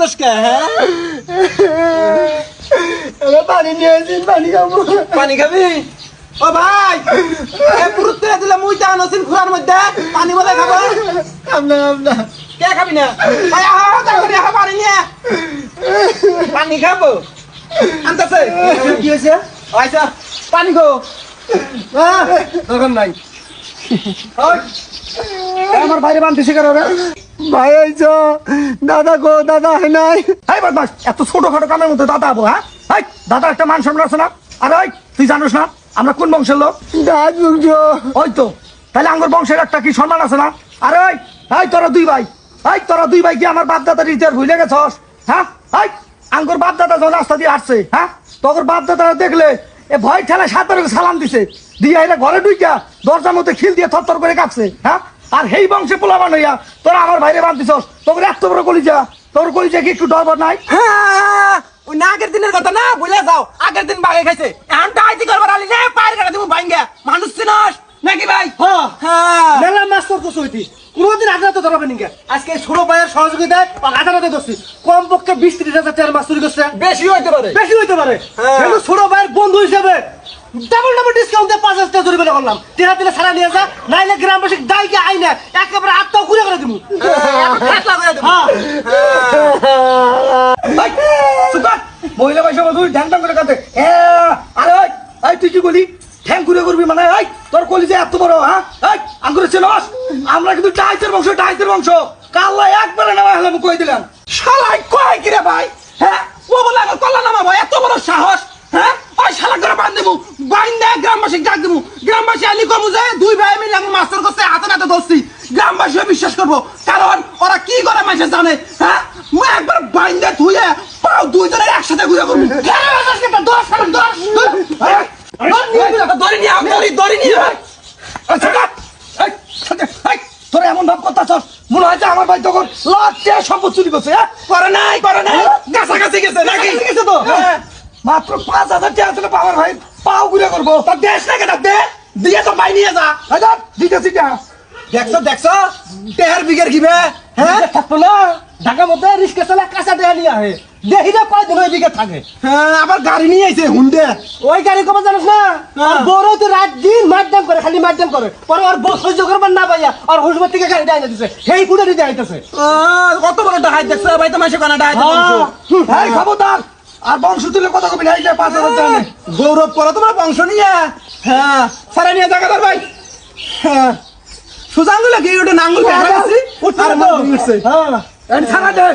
কান্দস কে হ্যাঁ পানি নিয়ে আসিন পানি খাব। পানি খাবি? ও ভাই এ পুরুত করে দিলে মুই তা নসিন খুরার মধ্যে পানি বলে খাব। আমনা আমনা কে খাবি না? আয় আহ তাড়াতাড়ি আহ পানি নিয়ে। পানি খাব? আনতেছে? কি হয়েছে? আচ্ছা পানি খো এখন নাই। আমার বাইরে বানতেছে কারও রে ভাই আইছ দাদা গো দাদা হয় নাই। এই বদমাস এত ছোটখাটো কামের মধ্যে দাদা হ্যাঁ? এই দাদা একটা মান সম্মান আছে না? আরে ওই তুই জানোস না আমরা কোন বংশের লোক? বুঝ ওই তো তাহলে আমার বংশের একটা কি সম্মান আছে না? আরে ওই এই তোরা দুই ভাই এই তোরা দুই ভাই কি আমার বাপ দাদার ইতিহাস ভুলে গেছস হ্যাঁ? এই আঙ্গুর বাপ দাদা যখন রাস্তা দিয়ে আসছে হ্যাঁ? তোর বাপ দাদারা দেখলে এ ভয় ঠেলা সাঁতারে সালাম দিছে দিয়ে এরা ঘরে ঢুইকা দরজার মধ্যে খিল দিয়ে থরথর করে কাঁপছে হ্যাঁ? আর সেই বংশে পোলাবান হইয়া তোরা আমার বাইরে বাঁধতেছস। তোর এত বড় কলিজা তোর কলিজা কি একটু ডর নাই? হ্যাঁ ওই না আগের দিনের কথা না বুঝলে যাও। আগের দিন বাগে খাইছে। এখন টাইতি করবার আলি রে পায়ের কাটা দিব ভাঙ্গা। মানুষ চিনস? নাকি ভাই? হ্যাঁ। হ্যাঁ। মেলা মাছ আগে তো নিকে আজকে ছোট ভাইয়ের সহযোগিতায় আদালতে ধরছি। কম পক্ষে বিশ ত্রিশ হাজার টাকার মাছ চুরি করছে। বেশি হইতে পারে। বেশি হইতে পারে। হ্যাঁ। ছোট ভাইয়ের বন্ধু হিসেবে ডাবল ডাবল ডিসকাউন্ট দিয়ে পাঁচ হাজার টাকা জরিমানা করলাম। তেরা তেরা ছাড়া নিয়ে যা নাইলে গ্রামবাসী গাইকে আইনে একেবারে আত্মা ঘুরে করে দিব। ফেসলা করে দেব হ্যাঁ ভাই, চুপ কর। মহিলা পয়সা তুই ঢ্যাং ঢ্যাং করে কাঁদে। আরে ওই, তুই কি বলি? ঠ্যাং ঘুরে করবি মানে তোর কলি যে এত বড় হ্যাঁ? আঙ্গুরে চেনস আমরা কিন্তু ডাইতের বংশ ডাইতের বংশ কাল্লা একবারে নেওয়া হলাম কই দিলাম শালাই কয় কি রে ভাই হ্যাঁ ও বলে আমার কল্লা নামা ভাই এত বড় সাহস হ্যাঁ ওই শালা করে বান্ধ দেবো বাইন্দে গ্রামবাসী ডাক দেবো গ্রামবাসী আলি কমু যে দুই ভাই মিলে আমি মাস্টার করছে হাতে নাতে ধরছি গ্রামবাসীও বিশ্বাস করব কারণ ওরা কি করে মাসে জানে হ্যাঁ একবার বাইন্দে ধুয়ে পাও দুইজনের একসাথে ঘুরে করব দশ দশ দড়ি নিয়ে আও, দড়ি দড়ি নিয়ে আও। এমন ভাব করতেছস? মনে হয় যে আমার ভাই তখন লাখে সব চুরি করছে হ্যাঁ? করে নাই করে নাই। কাছাকাছি গেছে নাকি? গেছে তো? হ্যাঁ। মাত্র পাঁচ হাজার টাকা ছিল পাওয়ার ভাই পাও ঘুরে করব। তা দেশ না কেটা দে? দিয়ে তো ভাই নিয়ে যা। দিতেছি টাকা দেখছ দেখছ? টেহার বিঘের কিবে হ্যাঁ? থাকতো না ঢাকার মধ্যে রিস্কে চালা কাঁচা দেয়া নিয়ে আহে। দেখি না কয় দিন থাকে? হ্যাঁ আবার গাড়ি নিয়ে আইছে হুন্ডে। ওই গাড়ি কবে জানিস না? হ্যাঁ। বড় তো রাত দিন মারদাম করে খালি মারদাম করে। পরে ওর বউ সহ্য করবার না পাইয়া আর হুসবার থেকে গাড়ি ডাইনে দিছে। সেই কুড়ে দিতে আইতেছে। কত বড় ডাহাই দেখছ? ভাই তো মাসে কানা ডাহাই হ্যাঁ। খবরদার আর বংশ তুলে কথা কবি পাঁচ হাজার টাকা গৌরব করো তোমার বংশ নিয়ে। হ্যাঁ সারা নিয়ে জায়গা ভাই। হ্যাঁ। সুজাঙ্গুলা কি ওটা নাঙ্গুল আর তো। মধ্যে উঠছে হ্যাঁ এই ছাড়া দে